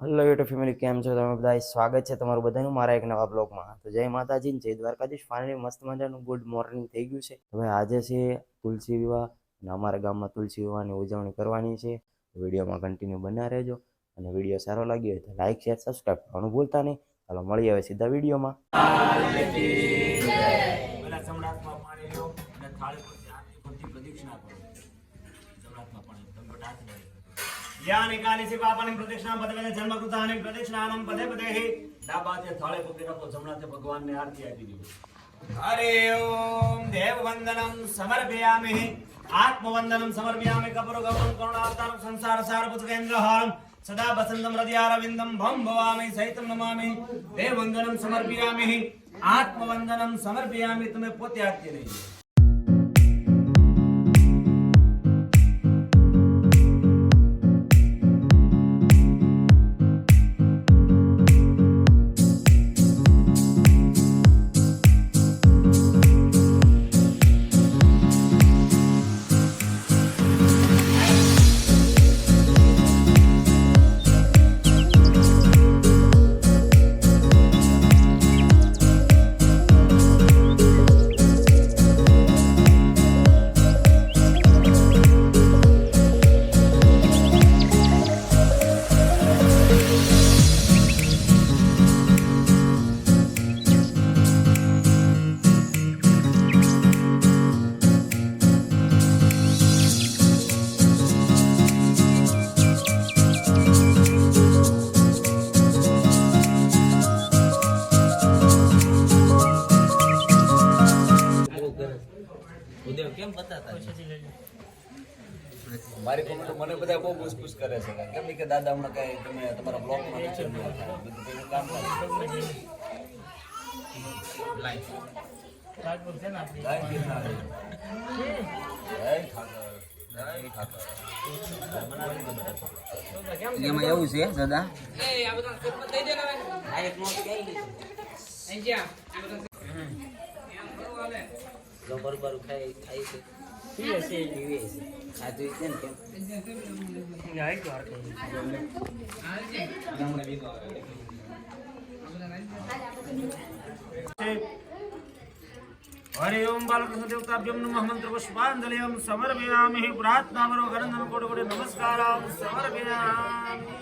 Hello YouTube family કેમ છો? તમે બધા સ્વાગત છે તમારું બધાનું મારા એક નવા બ્લોગમાં તો જય માતાજી જય દ્વારકાધીશ. ફાઇનલી મસ્ત મજાનું ગુડ મોર્નિંગ થઈ ગયું છે. હવે આજે છે તુલસી વિવાહ અને અમારા ગામમાં તુલસી વિવાહની ઉજવણી કરવાની છે. વિડીયોમાં કન્ટિન્યુ બના રહેજો અને વીડિયો સારો લાગ્યો હોય તો લાઇક શેર સબસ્ક્રાઈબ કરવાનું ભૂલતા નહીં. ચાલો મળીએ હવે સીધા વિડીયોમાં. યા નિકાલી સે પાપાની પ્રદક્ષિણા પદવે જન્મ કૃતાની પ્રદક્ષિણાનમ પદે પદે હે ડાબાથી થાળે પકડી રાખો જમણા હાથે ભગવાનને આરતી આપી દીધો હરે ઓમ દેવ વંદનમ સમર્પયામિ આત્મવંદનમ સમર્પયામિ કપરો ગૌરમ કરુણાવતારમ સંસાર સાર પુત્રેન્દ્રહારમ સદા વસંતમ હૃદયારવિંદમ ભમ ભવામિ સહિતમ નમામિ દેવ વંદનમ સમર્પયામિ આત્મવંદનમ સમર્પયામિ તમે પોતે આરતી લઈ બતાતા મારી કોમેન્ટ મને બધા બહુ પૂછપૂછ કરે છે. કેમ કે દાદા હમણાં કઈ તમે તમારા બ્લોગમાં લેક્ચર ન બધું કામ. એમાં એવું છે દાદા? ગબર બર ખાય ખાય છે. પીવે છે પીવે છે. ખાધું છે ને કેમ? ઓમ બાલકૃષ્ણ દેવતાભ્યમ નમઃ મંત્ર પુષ્પાંજલિમ સમર્પયામિ પ્રાર્થના કરો ગરંદન કોટ કોટ નમસ્કારામ સમર્પયામિ.